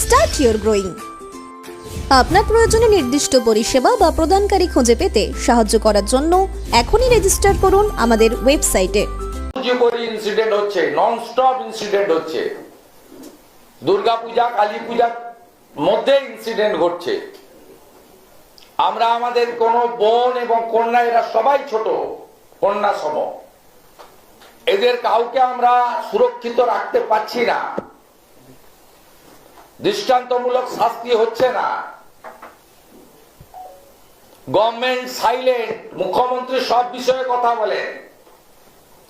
start your growing আপনার প্রয়োজনে নির্দিষ্ট পরিষেবা বা প্রদানকারী খুঁজে পেতে সাহায্য করার জন্য এখনই রেজিস্টার করুন আমাদের ওয়েবসাইটে ইনসিডেন্ট হচ্ছে নন স্টপ ইনসিডেন্ট হচ্ছে। কালী পূজার মধ্যে ইনসিডেন্ট ঘটছে। আমরা আমাদের কোন বোন এবং কন্যা, এরা সবাই ছোট, কন্যা সম। এদের কাউকে আমরা সুরক্ষিত রাখতে পারছি না। দৃষ্টান্তমূলক শাস্তি হচ্ছে না। গভর্নমেন্ট সাইলেন্ট, মুখ্যমন্ত্রী সব বিষয়ে কথা বলেন।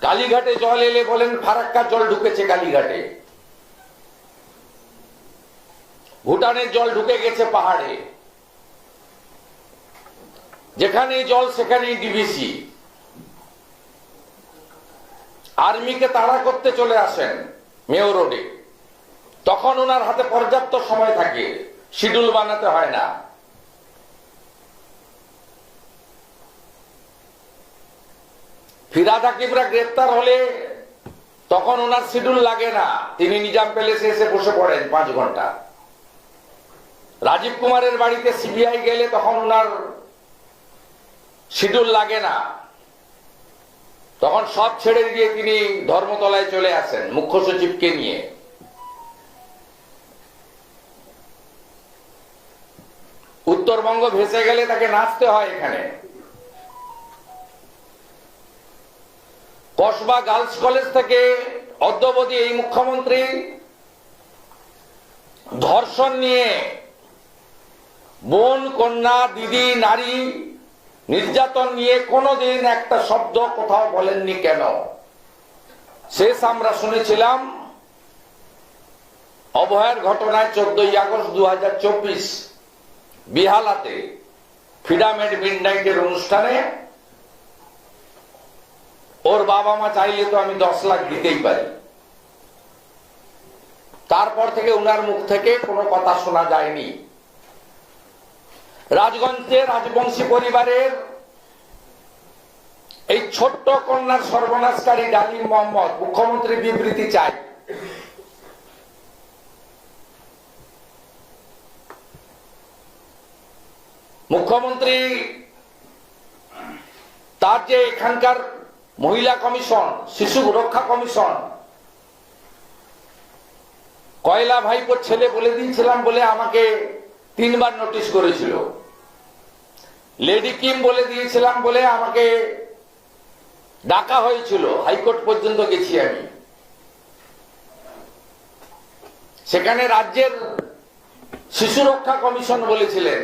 কালীঘাটে জল এলে বলেন ফারাক্কা জল ঢুকেছে কালীঘাটে। ভুটানের জল ঢুকে গেছে পাহাড়ে। যেখানেই জল, সেখানেই ডিবিসি আর্মিকে তাড়া করতে চলে আসেন মেয় রোডে। তখন ওনার হাতে পর্যাপ্ত সময় থাকে। শিডিউল বানাতে হয় না। ফিরাদ হাকিমরা গ্রেপ্তার হলে তখন ওনার শিডিউল লাগে না। তিনি নিজাম প্যালেসে এসে বসে পড়েন পাঁচ ঘণ্টা। রাজীব কুমারের বাড়িতে সিবিআই গেলে তখন ওনার শিডিউল লাগে না। তখন সব ছেড়ে দিয়ে তিনি ধর্মতলায় চলে আসেন, মুখ্য সচিবকে নিয়ে। উত্তরবঙ্গ ভেসে গেলে তাকে নাচতে হয় এখানে। কসবা গার্লস কলেজ থেকে অদ্যবধি এই মুখ্যমন্ত্রী ধর্ষণ নিয়ে বোন, কন্যা, দিদি, নারী নির্যাতন নিয়ে কোনোদিন একটা শব্দ কোথাও বলেননি কেন? শেষ আমরা শুনেছিলাম অভয়ের ঘটনায় চোদ্দই আগস্ট দু হাজার চব্বিশ বিহালাতে ফিডামেড মিডনাইটের অনুষ্ঠানে ওর বাবা মা চাইলে তো আমি দশ লাখ দিতেই পারি। তারপর থেকে উনার মুখ থেকে কোনো কথা শোনা যায়নি। রাজগঞ্জে রাজবংশী পরিবারের এই ছোট্ট কন্যার সর্বনাশকারী ডালিম মোহাম্মদ মুখ্যমন্ত্রী বিবৃতি চাই। মুখ্যমন্ত্রী, তার যে এখানকার মহিলা কমিশন, শিশু রক্ষা কমিশন, কয়লা ভাইপোর ছেলে বলে দিয়েছিলাম বলে আমাকে তিনবার নোটিশ করেছিল। লেডি কিম বলে দিয়েছিলাম বলে আমাকে ডাকা হয়েছিল, হাইকোর্ট পর্যন্ত গেছি আমি। সেখানে রাজ্যের শিশু রক্ষা কমিশন বলেছিলেন।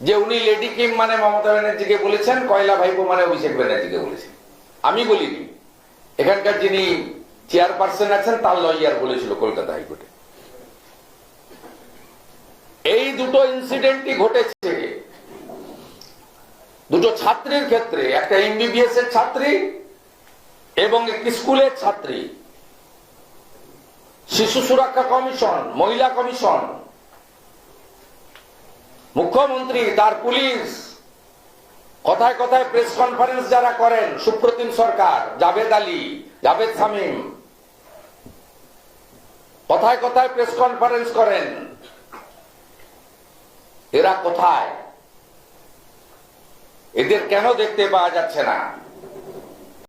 যে উনি লেডি কিম মানে মমতা ব্যানার্জিকে বলেছেন, কয়লা ভাইপো মানে অভিষেক ব্যানার্জিকে বলেছেন। আমি বলিনি। এখানকার যিনি চেয়ারপারসন আছেন, তার লয়ার বলেছিল কলকাতা হাইকোর্টে। এই দুটো ইনসিডেন্টই ঘটেছে। দুটো ছাত্রীর ক্ষেত্রে, একটা এমবিবিএস এর ছাত্রী এবং একটি স্কুলের ছাত্রী। শিশু সুরক্ষা কমিশন, মহিলা কমিশন মুখ্যমন্ত্রী, তার পুলিশ। কথায় কথায় প্রেস কনফারেন্স যারা করেন, সুপ্রতিম সরকার, জাভেদ আলী, জাভেদ শামীম। কথায় কথায় প্রেস কনফারেন্স করেন। এরা কোথায়? এদের কেন দেখতে পাওয়া যাচ্ছে না?